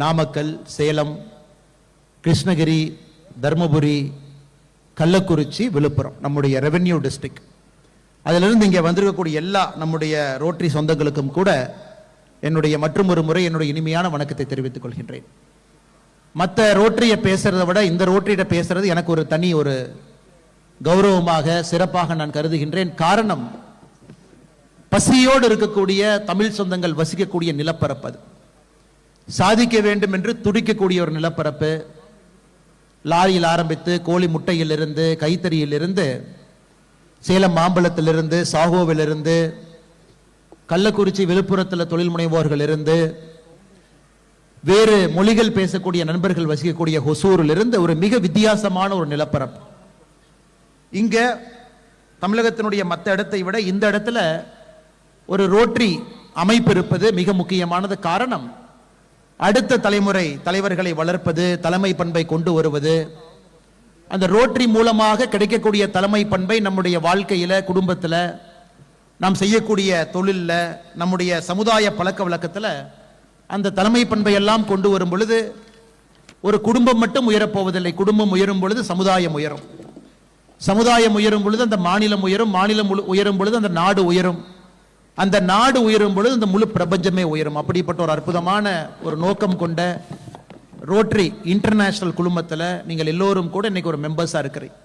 நாமக்கல் சேலம் கிருஷ்ணகிரி தருமபுரி கள்ளக்குறிச்சி விழுப்புரம் நம்முடைய revenue district அதிலிருந்து இங்கே வந்திருக்கக்கூடிய எல்லா நம்முடைய ரோட்டரி சொந்தங்களுக்கும் கூட என்னுடைய மற்றும் ஒரு முறை என்னுடைய இனிமையான வணக்கத்தை தெரிவித்துக் கொள்கின்றேன். மற்ற ரோட்டரியை பேசுறதை விட இந்த ரோட்டரியிட பேசுறது எனக்கு ஒரு தனி ஒரு கௌரவமாக சிறப்பாக நான் கருதுகின்றேன். காரணம் பசியோடு இருக்கக்கூடிய தமிழ் சொந்தங்கள் வசிக்கக்கூடிய நிலப்பரப்பு அது. சாதிக்க வேண்டும் என்று துடிக்கக்கூடிய ஒரு நிலப்பரப்பு. லாரியில் ஆரம்பித்து கோழி முட்டையிலிருந்து கைத்தறியிலிருந்து சேலம் மாம்பழத்திலிருந்து சாகோவிலிருந்து கள்ளக்குறிச்சி விழுப்புரத்தில் தொழில் முனைவோர்கள் இருந்து வேறு மொழிகள் பேசக்கூடிய நண்பர்கள் வசிக்கக்கூடிய ஹொசூரில் இருந்து ஒரு மிக வித்தியாசமான ஒரு நிலப்பரப்பு. இங்க தமிழகத்தினுடைய மற்ற இடத்தை விட இந்த இடத்துல ஒரு ரோட்டரி அமைப்பு இருப்பது மிக முக்கியமானது காரணம் அடுத்த தலைமுறை தலைவர்களை வளர்ப்பது தலைமை பண்பை கொண்டு வருவது. அந்த ரோட்டரி மூலமாக கிடைக்கக்கூடிய தலைமை பண்பை நம்முடைய வாழ்க்கையில குடும்பத்தில் நாம் செய்யக்கூடிய தொழிலில் நம்முடைய சமுதாய பழக்க வழக்கத்தில் அந்த தலைமை பண்பை எல்லாம் கொண்டு வரும் பொழுது ஒரு குடும்பம் மட்டும் உயரப்போவதில்லை குடும்பம் உயரும் பொழுது சமுதாயம் உயரும். சமுதாயம் உயரும் பொழுது அந்த மாநிலம் உயரும் மாநிலம் உயரும் பொழுது அந்த நாடு உயரும். அந்த நாடு உயரும் பொழுது இந்த முழு பிரபஞ்சமே உயரும். அப்படிப்பட்ட ஒரு அற்புதமான ஒரு நோக்கம் கொண்ட ரோட்டரி இன்டர்நேஷனல் குழுமத்தில் நீங்கள் எல்லோரும் கூட இன்னைக்கு ஒரு மெம்பர்ஸாக இருக்கிறீங்க.